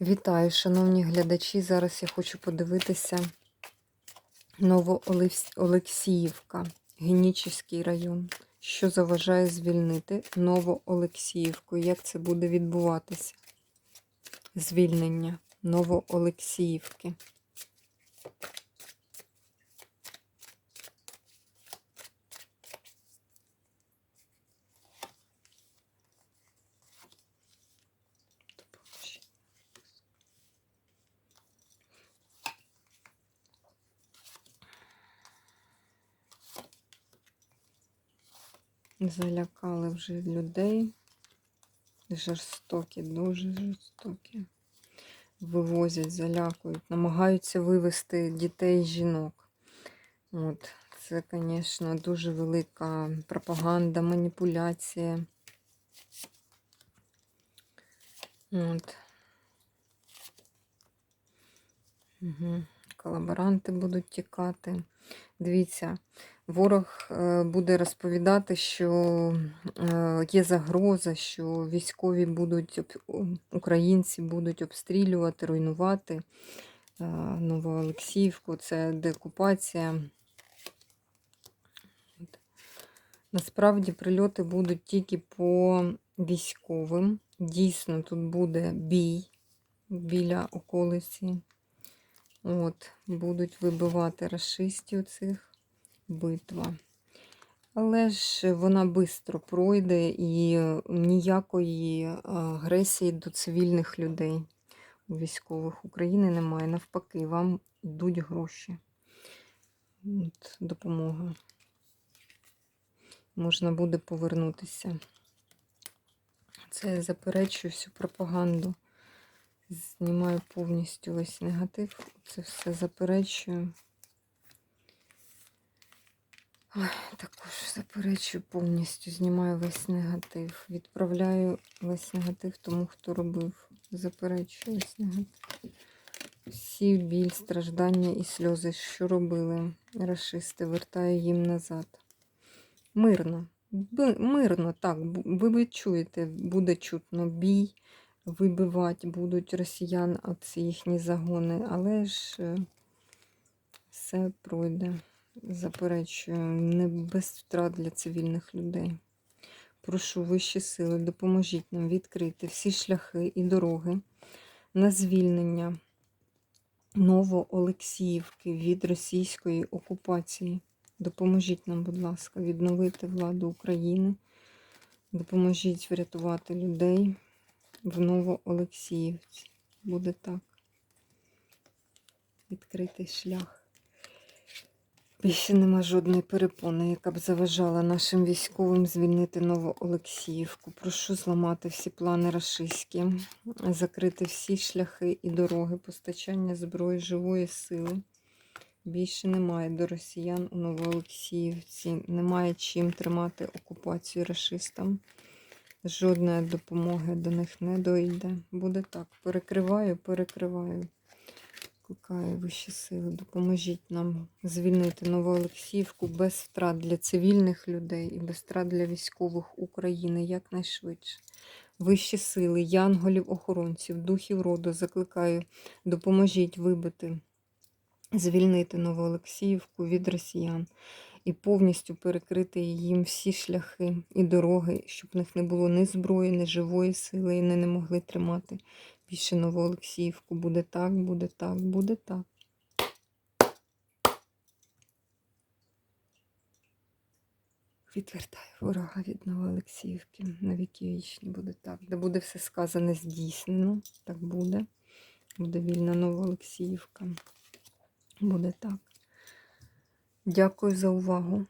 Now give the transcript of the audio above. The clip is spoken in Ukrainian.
Вітаю, шановні глядачі. Зараз я хочу подивитися Новоолексіївка, Генічеський район. Що заважає звільнити Новоолексіївку? Як це буде відбуватися? Звільнення Новоолексіївки. Залякали вже людей. Жорстокі, дуже жорстокі. Вивозять, залякують, намагаються вивести дітей і жінок. От. Це, звісно, дуже велика пропаганда, маніпуляція. От. Угу. Колаборанти будуть тікати. Дивіться, ворог е, буде розповідати, що е, є загроза, що військові будуть, українці будуть обстрілювати, руйнувати е, Новоолексіївку, це деокупація. Насправді прильоти будуть тільки по військовим. Дійсно, тут буде бій біля околиці. От, Будуть вибивати расистів цих битва. Але ж вона швидко пройде і ніякої агресії до цивільних людей у військових України немає. Навпаки, вам йдуть гроші. От, Допомога. Можна буде повернутися. Це я заперечую всю пропаганду. Знімаю повністю весь негатив. Це все заперечую. Також заперечую повністю, знімаю весь негатив. Відправляю весь негатив тому, хто робив. Заперечую весь негатив. Всі біль, страждання і сльози, що робили расисти, вертаю їм назад. Мирно. Мирно, так, ви відчуєте, буде чутно бій вибивати будуть росіян оці їхні загони, але ж е, все пройде. Заперечую, не без втрат для цивільних людей. Прошу вищі сили, допоможіть нам відкрити всі шляхи і дороги на звільнення Новоолексіївки від російської окупації. Допоможіть нам, будь ласка, відновити владу України. Допоможіть врятувати людей в Новоолексіївці. Буде так. Відкритий шлях. Більше нема жодної перепони, яка б заважала нашим військовим звільнити Новоолексіївку. Прошу зламати всі плани рашистські, закрити всі шляхи і дороги, постачання зброї живої сили. Більше немає до росіян у Новоолексіївці. Немає чим тримати окупацію рашистам. Жодної допомоги до них не дойде. Буде так. Перекриваю, перекриваю. Кликаю вищі сили. Допоможіть нам звільнити Новоолексіївку без втрат для цивільних людей і без втрат для військових України якнайшвидше. Вищі сили, янголів, охоронців, духів роду закликаю, допоможіть вибити, звільнити Новоолексіївку від росіян і повністю перекрити їм всі шляхи і дороги, щоб в них не було ні зброї, ні живої сили, і вони не могли тримати більше Новоолексіївку. Буде так, буде так, буде так. Відвертаю ворога від Новоолексіївки. На віки вічні буде так. Де буде все сказане здійснено. Так буде. Буде вільна Новоолексіївка. Буде так. Дякую за увагу.